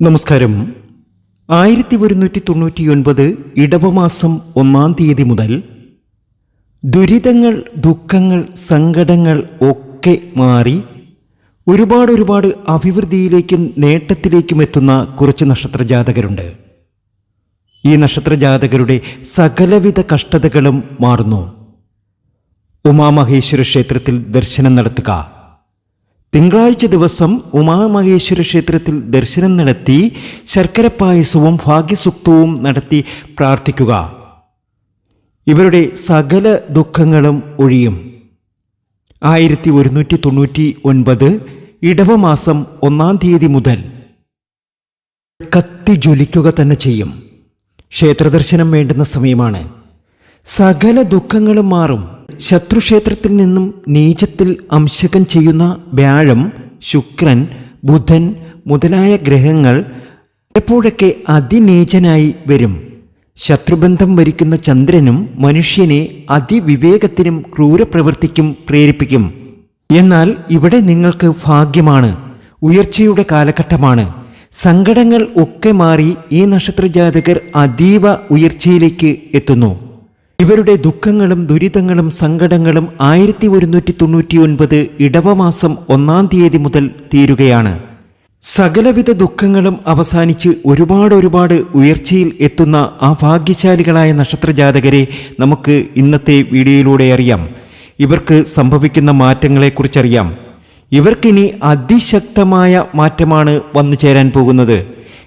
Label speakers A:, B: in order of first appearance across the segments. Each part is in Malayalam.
A: നമസ്കാരം. ആയിരത്തി ഒരുന്നൂറ്റി തൊണ്ണൂറ്റിയൊൻപത് ഇടവമാസം ഒന്നാം തീയതി മുതൽ ദുരിതങ്ങൾ ദുഃഖങ്ങൾ സങ്കടങ്ങൾ ഒക്കെ മാറി ഒരുപാട് ഒരുപാട് അഭിവൃദ്ധിയിലേക്കും നേട്ടത്തിലേക്കും എത്തുന്ന കുറച്ച് നക്ഷത്ര ജാതകരുണ്ട് ഈ നക്ഷത്ര ജാതകരുടെ സകലവിധ കഷ്ടതകളും മാറുന്നു. ഉമാമഹേശ്വര ക്ഷേത്രത്തിൽ ദർശനം നടത്തുക. തിങ്കളാഴ്ച ദിവസം ഉമാമഹേശ്വര ക്ഷേത്രത്തിൽ ദർശനം നടത്തി ശർക്കര പായസവും ഭാഗ്യസുക്തവും നടത്തി പ്രാർത്ഥിക്കുക. ഇവരുടെ സകല ദുഃഖങ്ങളും ഒഴിയും. ആയിരത്തി ഒരുന്നൂറ്റി തൊണ്ണൂറ്റി ഒൻപത് ഇടവമാസം ഒന്നാം തീയതി മുതൽ കത്തി ജ്വലിക്കുക തന്നെ ചെയ്യും. ക്ഷേത്രദർശനം വേണ്ടുന്ന സമയമാണ്. സകല ദുഃഖങ്ങളും മാറും. ശത്രുക്ഷേത്രത്തിൽ നിന്നും നീചത്തിൽ അംശകം ചെയ്യുന്ന വ്യാഴം ശുക്രൻ ബുധൻ മുതലായ ഗ്രഹങ്ങൾ എപ്പോഴൊക്കെ അതിനീചനായി വരും? ശത്രുബന്ധം വരിക്കുന്ന ചന്ദ്രനും മനുഷ്യനെ അതിവിവേകത്തിനും ക്രൂരപ്രവൃത്തിക്കും പ്രേരിപ്പിക്കും. എന്നാൽ ഇവിടെ നിങ്ങൾക്ക് ഭാഗ്യമാണ്. ഉയർച്ചയുടെ കാലഘട്ടമാണ്. സങ്കടങ്ങൾ ഒക്കെ മാറി ഈ നക്ഷത്രജാതകർ അതീവ ഉയർച്ചയിലേക്ക് എത്തുന്നു. ഇവരുടെ ദുഃഖങ്ങളും ദുരിതങ്ങളും സങ്കടങ്ങളും ആയിരത്തി ഒരുന്നൂറ്റി തൊണ്ണൂറ്റി ഒൻപത് ഇടവമാസം ഒന്നാം തീയതി മുതൽ തീരുകയാണ്. സകലവിധ ദുഃഖങ്ങളും അവസാനിച്ച് ഒരുപാട് ഒരുപാട് ഉയർച്ചയിൽ എത്തുന്ന ആ ഭാഗ്യശാലികളായ നക്ഷത്രജാതകരെ നമുക്ക് ഇന്നത്തെ വീഡിയോയിലൂടെ അറിയാം. ഇവർക്ക് സംഭവിക്കുന്ന മാറ്റങ്ങളെക്കുറിച്ചറിയാം. ഇവർക്കിനി അതിശക്തമായ മാറ്റമാണ് വന്നു ചേരാൻ പോകുന്നത്.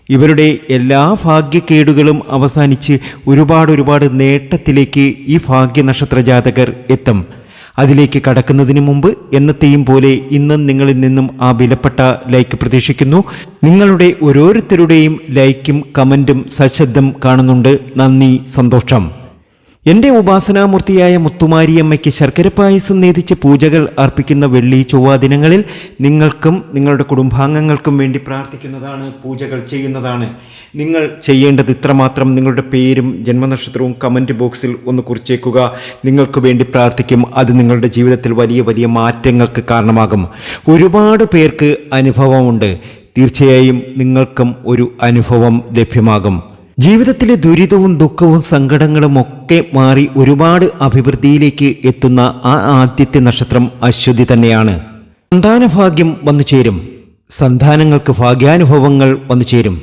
A: ഇവരുടെ എല്ലാ ഭാഗ്യക്കേടുകളും അവസാനിച്ച് ഒരുപാട് ഒരുപാട് നേട്ടത്തിലേക്ക് ഈ ഭാഗ്യ നക്ഷത്ര ജാതകർ എത്തും. അതിലേക്ക് കടക്കുന്നതിന് മുമ്പ് എന്നത്തെയും പോലെ ഇന്നും നിങ്ങളിൽ നിന്നും ആ വിലപ്പെട്ട ലൈക്ക് പ്രതീക്ഷിക്കുന്നു. നിങ്ങളുടെ ഓരോരുത്തരുടെയും ലൈക്കും കമന്റും സശബ്ദം കാണുന്നുണ്ട്. നന്ദി സന്തോഷം. എന്റെ ഉപാസനാമൂർത്തിയായ മുത്തുമാരിയമ്മയ്ക്ക് ശർക്കര പായസം നേതിച്ച് പൂജകൾ അർപ്പിക്കുന്ന വെള്ളി ചൊവ്വ ദിനങ്ങളിൽ നിങ്ങൾക്കും നിങ്ങളുടെ കുടുംബാംഗങ്ങൾക്കും വേണ്ടി പ്രാർത്ഥിക്കുന്നതാണ് പൂജകൾ ചെയ്യുന്നതാണ്. നിങ്ങൾ ചെയ്യേണ്ടത് ഇത്രമാത്രം നിങ്ങളുടെ പേരും ജന്മനക്ഷത്രവും കമന്റ് ബോക്സിൽ ഒന്ന് കുറിച്ചേക്കുക. നിങ്ങൾക്ക് വേണ്ടി പ്രാർത്ഥിക്കും അത് നിങ്ങളുടെ ജീവിതത്തിൽ വലിയ വലിയ മാറ്റങ്ങൾക്ക് കാരണമാകും. ഒരുപാട് പേർക്ക് അനുഭവമുണ്ട്. തീർച്ചയായും നിങ്ങൾക്കും ഒരു അനുഭവം ലഭ്യമാകും. ജീവിതത്തിലെ ദുരിതവും ദുഃഖവും സങ്കടങ്ങളും ഒക്കെ മാറി ഒരുപാട് അഭിവൃദ്ധിയിലേക്ക് എത്തുന്ന ആ ആദ്യത്തെ നക്ഷത്രം അശ്വതി തന്നെയാണ്. സന്താനഭാഗ്യം വന്നു ചേരും. സന്താനങ്ങൾക്ക് ഭാഗ്യാനുഭവങ്ങൾ വന്നു ചേരും.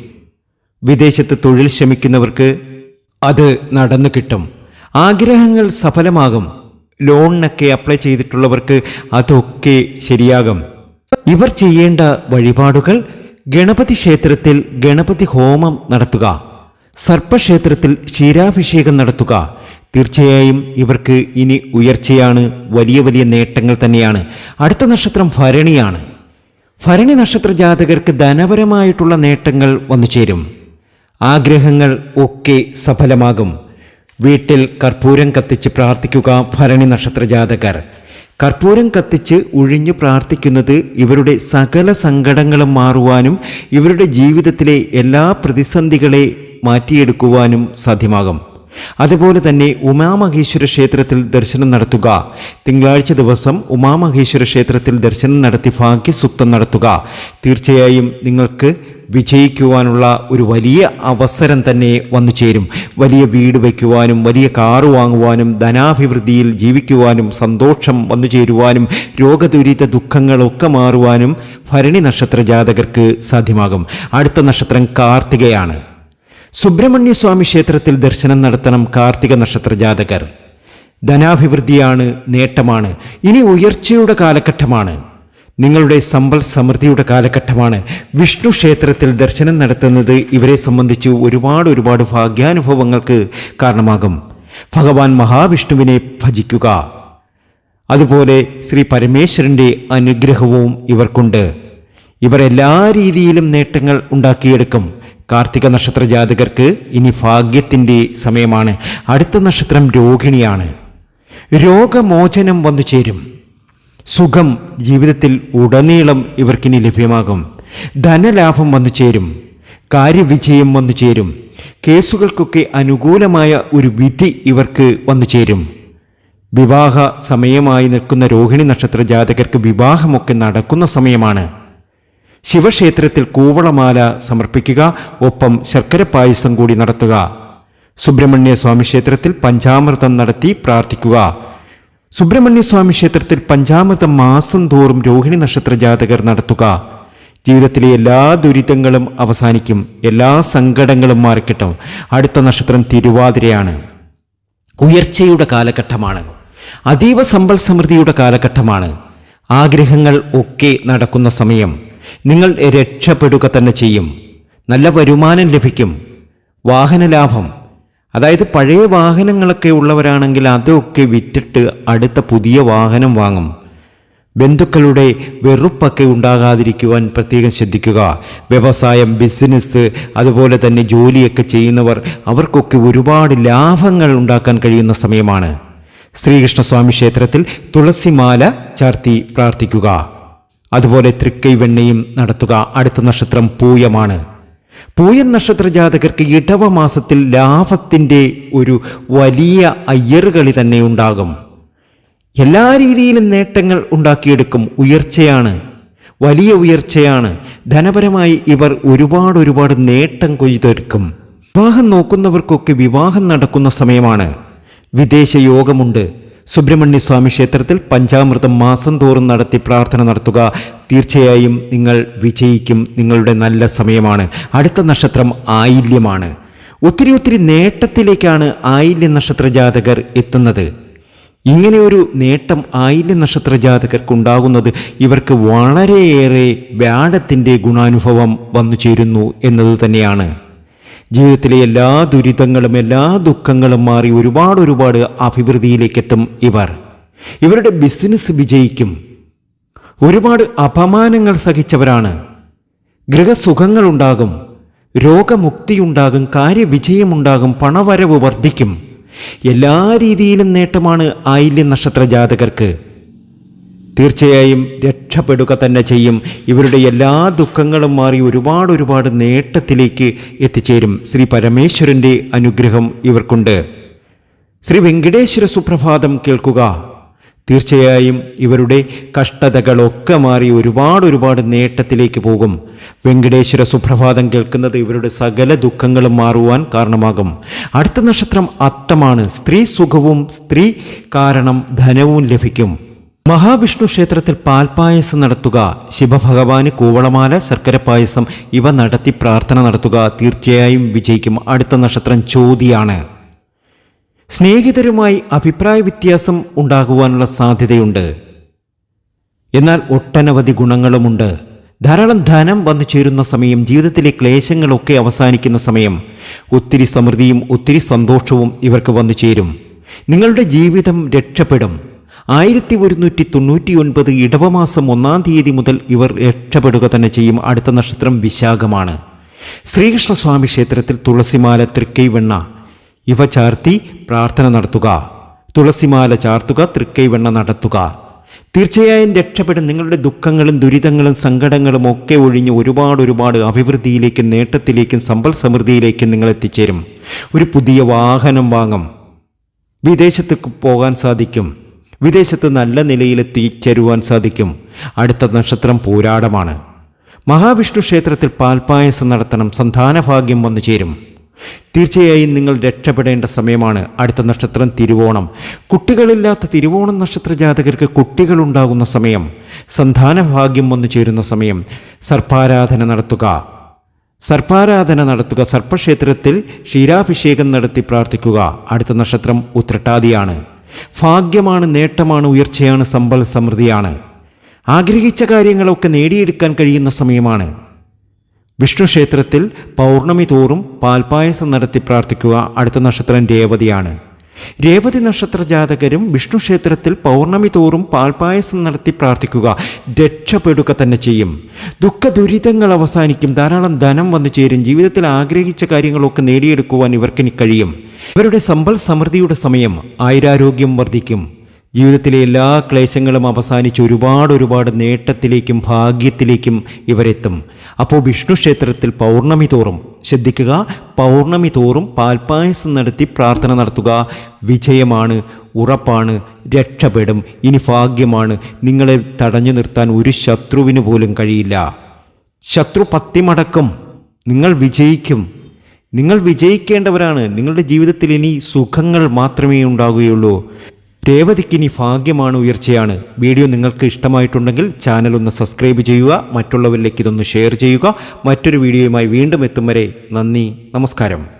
A: വിദേശത്ത് തൊഴിൽ ശ്രമിക്കുന്നവർക്ക് അത് നടന്നു കിട്ടും. ആഗ്രഹങ്ങൾ സഫലമാകും. ലോണിനൊക്കെ അപ്ലൈ ചെയ്തിട്ടുള്ളവർക്ക് അതൊക്കെ ശരിയാകും. ഇവർ ചെയ്യേണ്ട വഴിപാടുകൾ ഗണപതി ക്ഷേത്രത്തിൽ ഗണപതി ഹോമം നടത്തുക. സർപ്പക്ഷേത്രത്തിൽ ക്ഷീരാഭിഷേകം നടത്തുക. തീർച്ചയായും ഇവർക്ക് ഇനി ഉയർച്ചയാണ് വലിയ വലിയ നേട്ടങ്ങൾ തന്നെയാണ്. അടുത്ത നക്ഷത്രം ഭരണിയാണ്. ഭരണി നക്ഷത്ര ജാതകർക്ക് ധനപരമായിട്ടുള്ള നേട്ടങ്ങൾ വന്നു ചേരും. ആഗ്രഹങ്ങൾ ഒക്കെ സഫലമാകും. വീട്ടിൽ കർപ്പൂരം കത്തിച്ച് പ്രാർത്ഥിക്കുക ഭരണി നക്ഷത്ര ജാതകർ. കർപ്പൂരം കത്തിച്ച് ഉഴിഞ്ഞു പ്രാർത്ഥിക്കുന്നത് ഇവരുടെ സകല സങ്കടങ്ങളും മാറുവാനും ഇവരുടെ ജീവിതത്തിലെ എല്ലാ പ്രതിസന്ധികളെ മാറ്റിയെടുക്കുവാനും സാധ്യമാകും. അതുപോലെ തന്നെ ഉമാമഹേശ്വര ക്ഷേത്രത്തിൽ ദർശനം നടത്തുക. തിങ്കളാഴ്ച ദിവസം ഉമാമഹേശ്വര ക്ഷേത്രത്തിൽ ദർശനം നടത്തി ഭാഗ്യസുക്തം നടത്തുക. തീർച്ചയായും നിങ്ങൾക്ക് വിജയിക്കുവാനുള്ള ഒരു വലിയ അവസരം തന്നെ വന്നു ചേരും. വലിയ വീട് വയ്ക്കുവാനും വലിയ കാറ് വാങ്ങുവാനും ധനാഭിവൃദ്ധിയിൽ ജീവിക്കുവാനും സന്തോഷം വന്നു ചേരുവാനും രോഗദുരിത ദുഃഖങ്ങളൊക്കെ മാറുവാനും ഭരണി നക്ഷത്ര ജാതകർക്ക് സാധ്യമാകും. അടുത്ത നക്ഷത്രം കാർത്തികയാണ്. സുബ്രഹ്മണ്യ സ്വാമി ക്ഷേത്രത്തിൽ ദർശനം നടത്തണം കാർത്തിക നക്ഷത്ര ജാതകർ. ധനാഭിവൃദ്ധിയാണ് നേട്ടമാണ്. ഇനി ഉയർച്ചയുടെ കാലഘട്ടമാണ്. നിങ്ങളുടെ സമ്പൽ സമൃദ്ധിയുടെ കാലഘട്ടമാണ്. വിഷ്ണു ക്ഷേത്രത്തിൽ ദർശനം നടത്തുന്നത് ഇവരെ സംബന്ധിച്ച് ഒരുപാട് ഒരുപാട് ഭാഗ്യാനുഭവങ്ങൾക്ക് കാരണമാകും. ഭഗവാൻ മഹാവിഷ്ണുവിനെ ഭജിക്കുക. അതുപോലെ ശ്രീ പരമേശ്വരന്റെ അനുഗ്രഹവും ഇവർക്കുണ്ട്. ഇവർ എല്ലാ രീതിയിലും നേട്ടങ്ങൾ ഉണ്ടാക്കിയെടുക്കും. കാർത്തിക നക്ഷത്ര ജാതകർക്ക് ഇനി ഭാഗ്യത്തിന്റെ സമയമാണ്. അടുത്ത നക്ഷത്രം രോഹിണിയാണ്. രോഗമോചനം വന്നു ചേരും സുഖം ജീവിതത്തിൽ ഉടനീളം ഇവർക്കിനി ലഭ്യമാകും. ധനലാഭം വന്നു ചേരും. കാര്യവിജയം വന്നു ചേരും. കേസുകൾക്കൊക്കെ അനുകൂലമായ ഒരു വിധി ഇവർക്ക് വന്നു ചേരും. വിവാഹ സമയമായി നിൽക്കുന്ന രോഹിണി നക്ഷത്ര ജാതകർക്ക് വിവാഹമൊക്കെ നടക്കുന്ന സമയമാണ്. ശിവക്ഷേത്രത്തിൽ കൂവളമാല സമർപ്പിക്കുക ഒപ്പം ശർക്കര പായസം കൂടി നടത്തുക. സുബ്രഹ്മണ്യ സ്വാമി ക്ഷേത്രത്തിൽ പഞ്ചാമൃതം നടത്തി പ്രാർത്ഥിക്കുക. സുബ്രഹ്മണ്യ സ്വാമി ക്ഷേത്രത്തിൽ പഞ്ചാമൃത മാസം തോറും രോഹിണി നക്ഷത്ര ജാതകർ നടത്തുക. ജീവിതത്തിലെ എല്ലാ ദുരിതങ്ങളും അവസാനിക്കും. എല്ലാ സങ്കടങ്ങളും മാറിക്കിട്ടും. അടുത്ത നക്ഷത്രം തിരുവാതിരയാണ്. ഉയർച്ചയുടെ കാലഘട്ടമാണ്. അതീവ സമ്പൽ സമൃദ്ധിയുടെ കാലഘട്ടമാണ്. ആഗ്രഹങ്ങൾ ഒക്കെ നടക്കുന്ന സമയം. നിങ്ങൾ രക്ഷപ്പെടുക തന്നെ ചെയ്യും. നല്ല വരുമാനം ലഭിക്കും. വാഹന ലാഭം അതായത് പഴയ വാഹനങ്ങളൊക്കെ ഉള്ളവരാണെങ്കിൽ അതൊക്കെ വിറ്റിട്ട് അടുത്ത പുതിയ വാഹനം വാങ്ങും. ബന്ധുക്കളുടെ വെറുപ്പൊക്കെ ഉണ്ടാകാതിരിക്കുവാൻ പ്രത്യേകം ശ്രദ്ധിക്കുക. വ്യവസായം ബിസിനസ് അതുപോലെ തന്നെ ജോലിയൊക്കെ ചെയ്യുന്നവർ അവർക്കൊക്കെ ഒരുപാട് ലാഭങ്ങൾ ഉണ്ടാക്കാൻ കഴിയുന്ന സമയമാണ്. ശ്രീകൃഷ്ണസ്വാമി ക്ഷേത്രത്തിൽ തുളസിമാല ചാർത്തി പ്രാർത്ഥിക്കുക. അതുപോലെ തൃക്കൈ വെണ്ണയും നടത്തുക. അടുത്ത നക്ഷത്രം പൂയമാണ്. പൂയൻ നക്ഷത്ര ജാതകർക്ക് ഇടവ മാസത്തിൽ ലാഭത്തിന്റെ ഒരു വലിയ അയ്യറുകളി തന്നെ ഉണ്ടാകും. എല്ലാ രീതിയിലും നേട്ടങ്ങൾ ഉണ്ടാക്കിയെടുക്കും. ഉയർച്ചയാണ്. വലിയ ഉയർച്ചയാണ്. ധനപരമായി ഇവർ ഒരുപാട് ഒരുപാട് നേട്ടം കൊയ്തെടുക്കും. വിവാഹം നോക്കുന്നവർക്കൊക്കെ വിവാഹം നടക്കുന്ന സമയമാണ്. വിദേശ യോഗമുണ്ട്. സുബ്രഹ്മണ്യ സ്വാമി ക്ഷേത്രത്തിൽ പഞ്ചാമൃതം മാസം തോറും നടത്തി പ്രാർത്ഥന നടത്തുക. തീർച്ചയായും നിങ്ങൾ വിജയിക്കും. നിങ്ങളുടെ നല്ല സമയമാണ്. അടുത്ത നക്ഷത്രം ആയില്യമാണ്. ഒത്തിരി ഒത്തിരി നേട്ടത്തിലേക്കാണ് ആയില്യ നക്ഷത്ര ജാതകർ എത്തുന്നത്. ഇങ്ങനെയൊരു നേട്ടം ആയില്യ നക്ഷത്ര ജാതകർക്കുണ്ടാകുന്നത് ഇവർക്ക് വളരെയേറെ വ്യാഴത്തിന്റെ ഗുണാനുഭവം വന്നു ചേരുന്നു എന്നത് തന്നെയാണ് ജീവിതത്തിലെ എല്ലാ ദുരിതങ്ങളും എല്ലാ ദുഃഖങ്ങളും മാറി ഒരുപാട് ഒരുപാട് അഭിവൃദ്ധിയിലേക്കെത്തും ഇവർ. ഇവരുടെ ബിസിനസ് വിജയിക്കും. ഒരുപാട് അപമാനങ്ങൾ സഹിച്ചവരാണ്. ഗൃഹസുഖങ്ങളുണ്ടാകും. രോഗമുക്തിയുണ്ടാകും കാര്യവിജയമുണ്ടാകും പണവരവ് വർദ്ധിക്കും. എല്ലാ രീതിയിലും നേട്ടമാണ് ആയില്യ നക്ഷത്ര ജാതകർക്ക് തീർച്ചയായും രക്ഷപ്പെടുക തന്നെ ചെയ്യും. ഇവരുടെ എല്ലാ ദുഃഖങ്ങളും മാറി ഒരുപാട് ഒരുപാട് നേട്ടത്തിലേക്ക് എത്തിച്ചേരും. ശ്രീ പരമേശ്വരന്റെ അനുഗ്രഹം ഇവർക്കുണ്ട്. ശ്രീ വെങ്കടേശ്വര സുപ്രഭാതം കേൾക്കുക. തീർച്ചയായും ഇവരുടെ കഷ്ടതകളൊക്കെ മാറി ഒരുപാട് ഒരുപാട് നേട്ടത്തിലേക്ക് പോകും. വെങ്കടേശ്വര സുപ്രഭാതം കേൾക്കുന്നത് ഇവരുടെ സകല ദുഃഖങ്ങളും മാറുവാൻ കാരണമാകും. അടുത്ത നക്ഷത്രം അത്തമാണ്. സ്ത്രീ സുഖവും സ്ത്രീ കാരണം ധനവും ലഭിക്കും. മഹാവിഷ്ണു ക്ഷേത്രത്തിൽ പാൽപായസം നടത്തുക ശിവഭഗവാന് കൂവളമാല ശർക്കര പായസം ഇവ നടത്തി പ്രാർത്ഥന നടത്തുക തീർച്ചയായും വിജയിക്കും. അടുത്ത നക്ഷത്രം ചോതിയാണ് സ്നേഹിതരുമായി അഭിപ്രായ വ്യത്യാസം ഉണ്ടാകുവാനുള്ള സാധ്യതയുണ്ട്. എന്നാൽ ഒട്ടനവധി ഗുണങ്ങളുമുണ്ട്. ധാരാളം ധനം വന്നു ചേരുന്ന സമയം ജീവിതത്തിലെ ക്ലേശങ്ങളൊക്കെ അവസാനിക്കുന്ന സമയം ഒത്തിരി സമൃദ്ധിയും ഒത്തിരി സന്തോഷവും ഇവർക്ക് വന്നു ചേരും. നിങ്ങളുടെ ജീവിതം രക്ഷപ്പെടും. ആയിരത്തി ഒരുന്നൂറ്റി തൊണ്ണൂറ്റി ഒൻപത് ഇടവമാസം ഒന്നാം തീയതി മുതൽ ഇവർ രക്ഷപ്പെടുക തന്നെ ചെയ്യും. അടുത്ത നക്ഷത്രം വിശാഖമാണ്. ശ്രീകൃഷ്ണസ്വാമി ക്ഷേത്രത്തിൽ തുളസിമാല തൃക്കൈവെണ്ണ ഇവ ചാർത്തി പ്രാർത്ഥന നടത്തുക. തുളസിമാല ചാർത്തുക തൃക്കൈവെണ്ണ നടത്തുക. തീർച്ചയായും രക്ഷപ്പെടും. നിങ്ങളുടെ ദുഃഖങ്ങളും ദുരിതങ്ങളും സങ്കടങ്ങളും ഒക്കെ ഒഴിഞ്ഞ് ഒരുപാട് ഒരുപാട് അഭിവൃദ്ധിയിലേക്കും നേട്ടത്തിലേക്കും സമ്പൽ സമൃദ്ധിയിലേക്കും നിങ്ങൾ എത്തിച്ചേരും. ഒരു പുതിയ വാഹനം വാങ്ങും. വിദേശത്തേക്ക് പോകാൻ സാധിക്കും. വിദേശത്ത് നല്ല നിലയിലെത്തിച്ചേരുവാൻ സാധിക്കും. അടുത്ത നക്ഷത്രം പൂരാടമാണ്. മഹാവിഷ്ണു ക്ഷേത്രത്തിൽ പാൽപായസം നടത്തണം സന്താനഭാഗ്യം വന്നു ചേരും. തീർച്ചയായും നിങ്ങൾ രക്ഷപ്പെടേണ്ട സമയമാണ്. അടുത്ത നക്ഷത്രം തിരുവോണം. കുട്ടികളില്ലാത്ത തിരുവോണം നക്ഷത്ര ജാതകർക്ക് കുട്ടികളുണ്ടാകുന്ന സമയം. സന്താനഭാഗ്യം വന്നു ചേരുന്ന സമയം. സർപ്പാരാധന നടത്തുക. സർപ്പാരാധന നടത്തുക. സർപ്പക്ഷേത്രത്തിൽ ക്ഷീരാഭിഷേകം നടത്തി പ്രാർത്ഥിക്കുക. അടുത്ത നക്ഷത്രം ഉത്രട്ടാതിയാണ്. ഭാഗ്യമാണ് നേട്ടമാണ് ഉയർച്ചയാണ് സമ്പൽ സമൃദ്ധിയാണ്. ആഗ്രഹിച്ച കാര്യങ്ങളൊക്കെ നേടിയെടുക്കാൻ കഴിയുന്ന സമയമാണ്. വിഷ്ണു ക്ഷേത്രത്തിൽ പൗർണമി തോറും പാൽപായസം നടത്തി പ്രാർത്ഥിക്കുക അടുത്ത നക്ഷത്രം രേവതിയാണ്. രേവതി നക്ഷത്ര ജാതകരും വിഷ്ണു ക്ഷേത്രത്തിൽ പൗർണമി തോറും പാൽപായസം നടത്തി പ്രാർത്ഥിക്കുക രക്ഷപ്പെടുക തന്നെ ചെയ്യും. ദുഃഖ ദുരിതങ്ങൾ അവസാനിക്കും. ധാരാളം ധനം വന്നു ചേരും. ജീവിതത്തിൽ ആഗ്രഹിച്ച കാര്യങ്ങളൊക്കെ നേടിയെടുക്കുവാൻ ഇവർക്കിനി കഴിയും. ഇവരുടെ സമ്പൽ സമൃദ്ധിയുടെ സമയം ആയുരാരോഗ്യം വർദ്ധിക്കും. ജീവിതത്തിലെ എല്ലാ ക്ലേശങ്ങളും അവസാനിച്ച് ഒരുപാട് ഒരുപാട് നേട്ടത്തിലേക്കും ഭാഗ്യത്തിലേക്കും ഇവരെത്തും. അപ്പോൾ വിഷ്ണു ക്ഷേത്രത്തിൽ പൗർണമി തോറും ശ്രദ്ധിക്കുക പൗർണമി തോറും പാൽപ്പായസം നടത്തി പ്രാർത്ഥന നടത്തുക. വിജയമാണ് ഉറപ്പാണ് രക്ഷപ്പെടും. ഇനി ഭാഗ്യമാണ്. നിങ്ങളെ തടഞ്ഞു നിർത്താൻ ഒരു ശത്രുവിന് പോലും കഴിയില്ല. ശത്രു പത്തിമടക്കും. നിങ്ങൾ വിജയിക്കും. നിങ്ങൾ വിജയിക്കേണ്ടവരാണ്. നിങ്ങളുടെ ജീവിതത്തിൽ ഇനി സുഖങ്ങൾ മാത്രമേ ഉണ്ടാകുകയുള്ളൂ. രേവതിക്ക് ഇനി ഭാഗ്യമാണ് ഉയർച്ചയാണ്. വീഡിയോ നിങ്ങൾക്ക് ഇഷ്ടമായിട്ടുണ്ടെങ്കിൽ ചാനൽ ഒന്ന് സബ്സ്ക്രൈബ് ചെയ്യുക മറ്റുള്ളവരിലേക്ക് ഇതൊന്ന് ഷെയർ ചെയ്യുക. മറ്റൊരു വീഡിയോയുമായി വീണ്ടും എത്തും വരെ നന്ദി നമസ്കാരം.